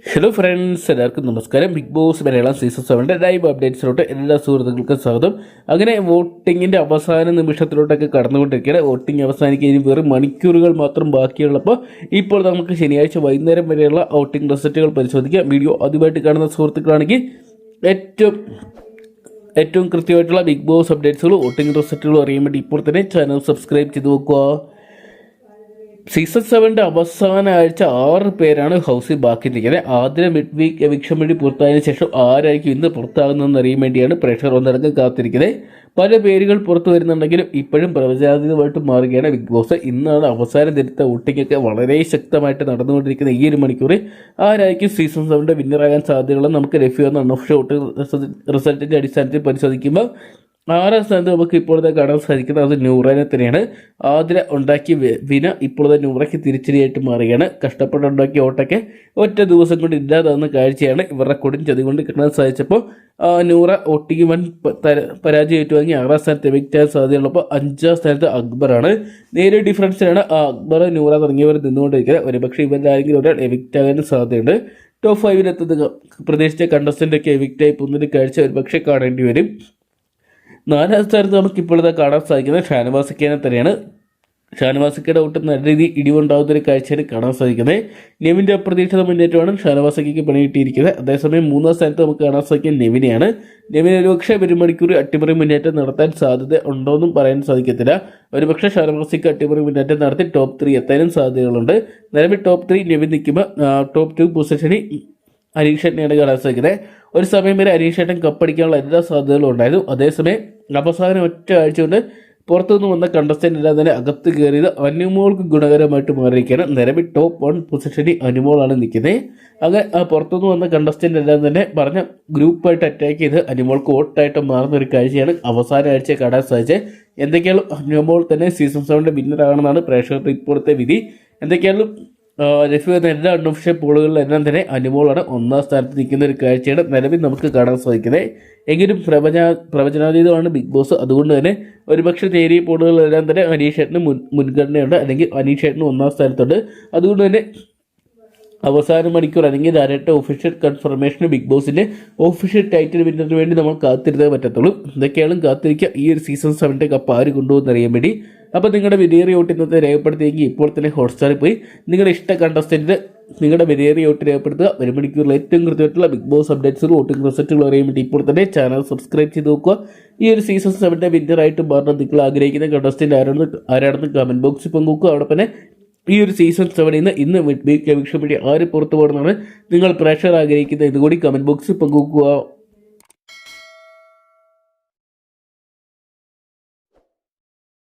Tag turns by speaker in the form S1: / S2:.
S1: Hello friends എല്ലാവർക്കും നമസ്കാരം. Bigg Boss Malayalam season സെവന്റെ ലൈവ് അപ്ഡേറ്റ്സിലോട്ട് എല്ലാ സുഹൃത്തുക്കൾക്കും സ്വാഗതം. അങ്ങനെ വോട്ടിങ്ങിന്റെ അവസാന നിമിഷത്തിലോട്ടൊക്കെ കടന്നുകൊണ്ടിരിക്കുകയാണ്. വോട്ടിംഗ് അവസാനിക്കാൻ ഇനി വെറും മണിക്കൂറുകൾ മാത്രം ബാക്കിയുള്ളപ്പോൾ ഇപ്പോൾ നമുക്ക് ശനിയാഴ്ച വൈകുന്നേരം വരെയുള്ള വോട്ടിംഗ് റിസൾട്ടുകൾ പരിശോധിക്കാം. വീഡിയോ ആദ്യമായിട്ട് കാണുന്ന സുഹൃത്തുക്കളാണെങ്കിൽ ഏറ്റവും ഏറ്റവും കൃത്യമായിട്ടുള്ള ബിഗ് ബോസ് അപ്ഡേറ്റ്സുകളും വോട്ടിംഗ് റിസൾട്ടുകളും അറിയാൻ വേണ്ടി ഇപ്പോൾ തന്നെ ചാനൽ സബ്സ്ക്രൈബ് ചെയ്ത് നോക്കുക സീസൺ സെവന്റെ അവസാന ആഴ്ച ആറ് പേരാണ് ഹൗസിൽ ബാക്കി നിൽക്കുന്നത് ആദ്യ മിഡ് വീക്ക് എവിക്ഷൻ വേണ്ടി പുറത്തായതിനു ശേഷം ആരായിരിക്കും ഇന്ന് പുറത്താകുന്നതെന്ന് അറിയാൻ വേണ്ടിയാണ് പ്രേക്ഷകർ ഒന്നടങ്കം കാത്തിരിക്കുന്നത്. പല പേരുകൾ പുറത്തു വരുന്നുണ്ടെങ്കിലും ഇപ്പോഴും പ്രവചാതീതമായിട്ട് മാറുകയാണ് ബിഗ് ബോസ് ഇന്നാണ് അവസാന ദിനത്തെ ഊട്ടിക്കൊക്കെ വളരെ ശക്തമായിട്ട് നടന്നുകൊണ്ടിരിക്കുന്ന ഈ ഒരു മണിക്കൂർ ആരായിരിക്കും സീസൺ സെവന്റെ വിന്നറാകാൻ സാധ്യതകളെന്ന് നമുക്ക് ലഭ്യമാകുന്ന അൺഒഫിഷ്യൽ ഷോട്ട് റിസൾട്ടിന്റെ അടിസ്ഥാനത്തിൽ പരിശോധിക്കുമ്പോൾ ആറാം സ്ഥാനത്ത് നമുക്ക് ഇപ്പോഴത്തെ കാണാൻ സാധിക്കുന്നത് അത് നൂറനെ തന്നെയാണ്. ആതിര ഉണ്ടാക്കിയ വിന ഇപ്പോഴത്തെ നൂറയ്ക്ക് തിരിച്ചടിയായിട്ട് മാറുകയാണ്. കഷ്ടപ്പെട്ടുണ്ടാക്കിയ ഓട്ടൊക്കെ ഒറ്റ ദിവസം കൊണ്ട് ഇല്ലാതാവുന്ന കാഴ്ചയാണ് ഇവരുടെ കൊടും ചതി കൊണ്ട് കാണാൻ സാധിച്ചപ്പോൾ നൂറ ഒട്ടിക്ക് വൻ പരാജയം ഏറ്റുവാങ്ങി ആറാം സ്ഥാനത്ത് വിക്റ്റാൻ സാധ്യതയുള്ളപ്പോൾ അഞ്ചാം സ്ഥാനത്ത് അക്ബറാണ്. നേരെ ഡിഫറൻസിലാണ് അക്ബർ നൂറ തുടങ്ങിയവർ നിന്നുകൊണ്ടിരിക്കുന്നത്. ഒരുപക്ഷെ ഇവരിലാരെങ്കിലും ഒരാൾ എവിക്റ്റാകാനും സാധ്യതയുണ്ട്. ടോപ്പ് ഫൈവിലെത്തുന്ന പ്രദേശത്തെ കണ്ടസ്റ്റന്റൊക്കെ എവിക്റ്റായി പോകുന്നൊരു കാഴ്ച ഒരുപക്ഷെ കാണേണ്ടി വരും. നാലാം സ്ഥാനത്ത് നമുക്ക് ഇപ്പോഴത്തെ കാണാൻ സാധിക്കുന്നത് ഷാനവാസിക്കേനെ തന്നെയാണ്. ഷാനവാസിക്കയുടെ ഒട്ടും നല്ല രീതിയിൽ ഇടിവുണ്ടാകുന്ന ഒരു കാഴ്ചയാണ് കാണാൻ സാധിക്കുന്നത്. നെവിന്റെ അപ്രതീക്ഷിത മുന്നേറ്റമാണ് ഷാനവാസിക്കയ്ക്ക് പണി കിട്ടിയിരിക്കുന്നത് അതേസമയം മൂന്നാം സ്ഥാനത്ത് നമുക്ക് കാണാൻ സാധിക്കുന്നത് നെവിനെയാണ്. നെവിൻ ഒരുപക്ഷെ ഒരു മണിക്കൂർ അട്ടിമറി മുന്നേറ്റം നടത്താൻ സാധ്യത ഉണ്ടോയെന്നും പറയാൻ സാധിക്കത്തില്ല. ഒരുപക്ഷെ ഷാനവാസിക്ക് അട്ടിമറി മുന്നേറ്റം നടത്തി ടോപ്പ് ത്രീ എത്താനും സാധ്യതകളുണ്ട്. നിലവിൽ ടോപ്പ് ത്രീ നെവിൻ നിൽക്കുമ്പോൾ ടോപ്പ് ടു പൊസിഷനിൽ അനീഷേട്ടനെയാണ് കാണാൻ സാധിക്കുന്നത്. ഒരു സമയം വരെ അനീഷേട്ടൻ കപ്പടിക്കാനുള്ള എല്ലാ സാധ്യതകളും ഉണ്ടായിരുന്നു. അതേസമയം അവസാനം ഒറ്റ ആഴ്ച കൊണ്ട് പുറത്തുനിന്ന് വന്ന കണ്ടസ്റ്റന്റ് എല്ലാം തന്നെ അകത്ത് കയറിയത് അനുമോൾക്ക് ഗുണകരമായിട്ട് മാറിയിരിക്കുകയാണ്. നിലവിൽ ടോപ്പ് വൺ പൊസിഷനിൽ അനുമോളാണ് നിൽക്കുന്നത്. അങ്ങനെ പുറത്തുനിന്ന് വന്ന കണ്ടസ്റ്റന്റ് എല്ലാം തന്നെ പറഞ്ഞ ഗ്രൂപ്പായിട്ട് അറ്റാക്ക് ചെയ്ത് അനുമോൾക്ക് വോട്ടായിട്ട് മാറുന്ന ഒരു കാഴ്ചയാണ് അവസാന ആഴ്ച കാണാൻ സാധിച്ചത്. എന്തൊക്കെയാലും അനുമോൾ തന്നെ സീസൺ സെവന്റെ വിന്നറാണെന്നാണ് പ്രേക്ഷകരുടെ ഇപ്പോഴത്തെ വിധി. എന്തൊക്കെയാലും ലഭ്യമാകുന്ന എല്ലാ പോളുകളിൽ എല്ലാം തന്നെ അനുമോളാണ് ഒന്നാം സ്ഥാനത്ത് നിൽക്കുന്ന ഒരു കാഴ്ചയാണ് നിലവിൽ നമുക്ക് കാണാൻ സാധിക്കുന്നത്. എങ്കിലും പ്രവചന പ്രവചനാതീതമാണ് ബിഗ് ബോസ്. അതുകൊണ്ട് തന്നെ ഒരുപക്ഷെ നേരിയ പോളുകളിലെല്ലാം തന്നെ അനീഷേട്ടന് മുൻ മുൻഗണനയുണ്ട്. അല്ലെങ്കിൽ അനീഷേട്ടന് ഒന്നാം സ്ഥാനത്തുണ്ട്. അതുകൊണ്ട് തന്നെ അവസാന മണിക്കൂർ അല്ലെങ്കിൽ ഡയറക്റ്റ് ഒഫീഷ്യൽ കൺഫർമേഷന് ബിഗ് ബോസിന്റെ ഒഫീഷ്യൽ ടൈറ്റിൽ വിന്നറിന് വേണ്ടി നമ്മൾ കാത്തിരുന്നേ പറ്റത്തുള്ളൂ. ഇതൊക്കെയാണ് കാത്തിരിക്കുക ഈ ഒരു സീസൺ സെവന്റെ കപ്പ് ആര് കൊണ്ടുപോകുന്നറിയാൻ വേണ്ടി. അപ്പോൾ നിങ്ങളുടെ വിലയേറിയ ഔട്ട് ഇന്നത്തെ രേഖപ്പെടുത്തിയെങ്കിൽ ഇപ്പോൾ തന്നെ ഹോട്ട്സ്റ്റാറിൽ പോയി നിങ്ങളുടെ ഇഷ്ട കണ്ടസ്റ്റന്റ് നിങ്ങളുടെ വിലയേറിയ ഔട്ട് രേഖപ്പെടുത്തുക. ഒരു മണിക്കൂറിൽ ഏറ്റവും കൃത്യമായിട്ടുള്ള ബിഗ് ബോസ് അപ്ഡേറ്റ്സും വോട്ടിംഗ് റിസൾട്ടുകൾ അറിയാൻ വേണ്ടി ഇപ്പോൾ തന്നെ ചാനൽ സബ്സ്ക്രൈബ് ചെയ്ത് നോക്കുക. ഈ ഒരു സീസൺ സെവന്റെ വിന്നറായിട്ട് മാറാൻ നിങ്ങൾ ആഗ്രഹിക്കുന്ന കണ്ടസ്റ്റന്റ് ആരാണെന്ന് ആരാണെന്ന് കമന്റ് ബോക്സിൽ പങ്കുവെക്കുക. അവിടെ തന്നെ ഈ ഒരു സീസൺ സെവനിൽ നിന്ന് ഇന്ന് മിഡ് വീക്ക് എവിക്ഷൻ വേണ്ടി ആര് പുറത്തു പോകണമെന്നാണ് നിങ്ങൾ പ്രഷർ ആഗ്രഹിക്കുന്നത്. ഇതുകൂടി കമന്റ് ബോക്സിൽ പങ്കുവെക്കുക.